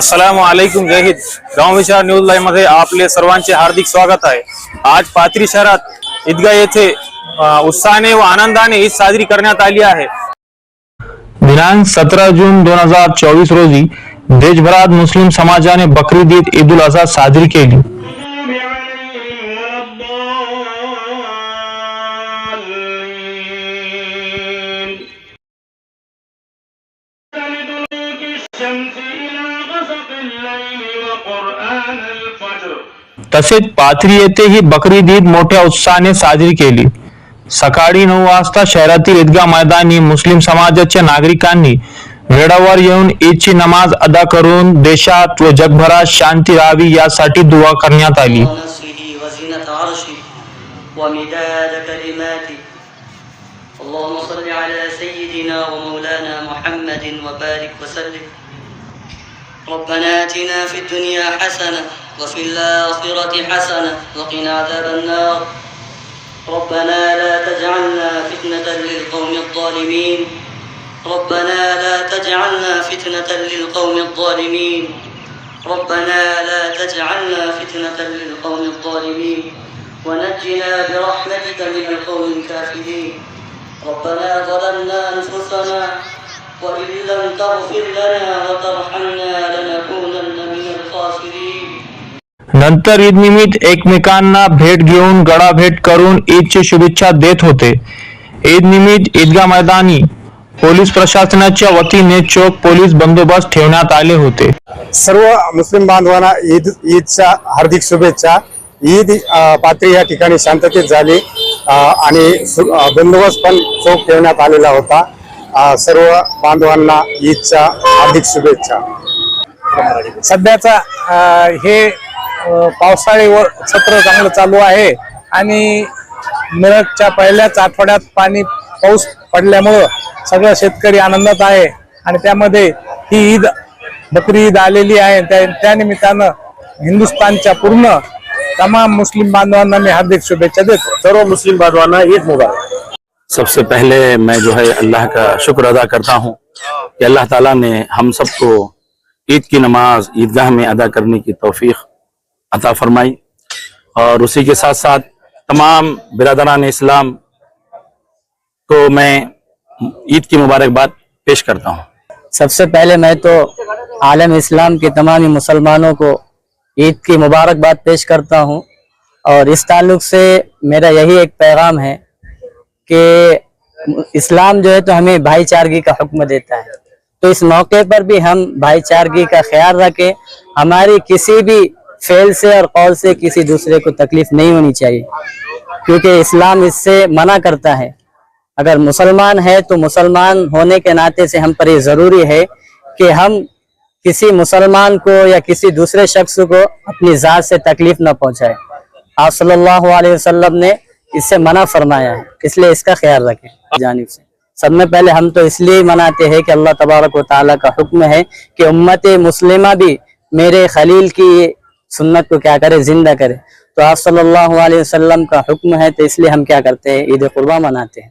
अस्सलाम वालेकुम जय हिंद गाव विचार न्यूज लाईव्हमध्ये आपले सर्वांचे हार्दिक स्वागत आहे. आज पाथरी शहरात ईदगाह येथे उत्साहाने व आनंदाने ईद साजरी करण्यात आली आहे. दिनांक सतरा जून दोन हजार चोवीस रोजी देशभरात मुस्लिम समाजाने बकरीद ईद ईद उल अजहा साजरी केली. तसेच पाथरी येथे ही बकरीद ईद मोठ्या उत्साहाने साजरी केली. सकाळी नऊ वाजता शहरातील ईदगाह मैदानी मुस्लिम समाजाच्या नागरिकांनी वेळावर येऊन ईदची नमाज अदा करून देशात व जगभरात शांती राहावी यासाठी दुवा करण्यात आली. اللهم صل على سيدنا ومولانا محمد وبارك وسلم. ربنا آتنا في الدنيا حسنة وفي الآخرة حسنة وقنا عذاب النار. ربنا لا تجعلنا فتنة للقوم الظالمين. ربنا لا تجعلنا فتنة للقوم الظالمين. ربنا لا تجعلنا فتنة للقوم الظالمين. ونجنا برحمتك من القوم الكافرين. ربنا ظلمنا أنفسنا وإن لم تغفر لنا وترحمنا لنكونن من الخاسرين नंतर ईद निमित्त एकमेकांना भेट घेऊन गळा भेट करून ईदची शुभेच्छा देत होते ईद निमित्त ईदगाह मैदानी पोलीस प्रशासनाच्या वतीने चोख पोलीस बंदोबस्त ठेवण्यात आले होते सर्व मुस्लिम बांधवांना ईद ईदच्या हार्दिक शुभेच्छा ईद अ, पात्री या ठिकाणी शांततेत झाली अ, आणि सु- बंदोबस्त पण चोख ठेवण्यात आलेला होता. सर्व बांधवांना ईदच्या हार्दिक शुभेच्छा. सध्याचा हे पावसाळी व सत्र चांगलं चालू आहे आणि मिरजच्या पहिल्याच आठवड्यात पाणी पाऊस पडल्यामुळं सगळं शेतकरी आनंदात आहे आणि त्यामध्ये ही ईद बकरी ईद आलेली आहे. त्या त्या निमित्तानं हिंदुस्थानच्या पूर्ण तमाम मुस्लिम बांधवांना मी हार्दिक शुभेच्छा देतो सर्व मुस्लिम बांधवांना ईद मुबारक सबसे पहले मैं जो है अल्लाह का शुक्र अदा करता हूँ कि अल्लाह ताला ने हम सबको ईद की नमाज ईदगाह में अदा करने की तौफीक अता फरमाई और उसी के साथ साथ तमाम बिरादरान इस्लाम को मैं ईद की मुबारकबाद पेश करता हूँ सबसे पहले मैं عید کی مبارکباد پیش کرتا ہوں اور اس تعلق سے میرا یہی ایک پیغام ہے کہ اسلام جو ہے تو ہمیں بھائی چارگی کا حکم دیتا ہے۔ تو اس موقع پر بھی ہم بھائی چارگی کا خیال رکھیں۔ ہماری کسی بھی فعل سے اور قول سے کسی دوسرے کو تکلیف نہیں ہونی چاہیے۔ کیونکہ اسلام اس سے منع کرتا ہے۔ اگر مسلمان ہے تو مسلمان ہونے کے ناطے سے ہم پر یہ ضروری ہے کہ ہم کسی مسلمان کو یا کسی دوسرے شخص کو اپنی ذات سے تکلیف نہ پہنچائے۔ آپ صلی اللہ علیہ وسلم نے اس سے منع فرمایا ہے، اس لیے اس کا خیال رکھیں۔ جانب سے۔ سب میں پہلے ہم تو اس لیے مناتے ہیں کہ اللہ تبارک و تعالیٰ کا حکم ہے کہ امت مسلمہ بھی میرے خلیل کی سنت کو کیا کرے، زندہ کرے۔ تو آپ صلی اللہ علیہ وسلم کا حکم ہے تو اس لیے ہم کیا کرتے ہیں، عید قربہ مناتے ہیں۔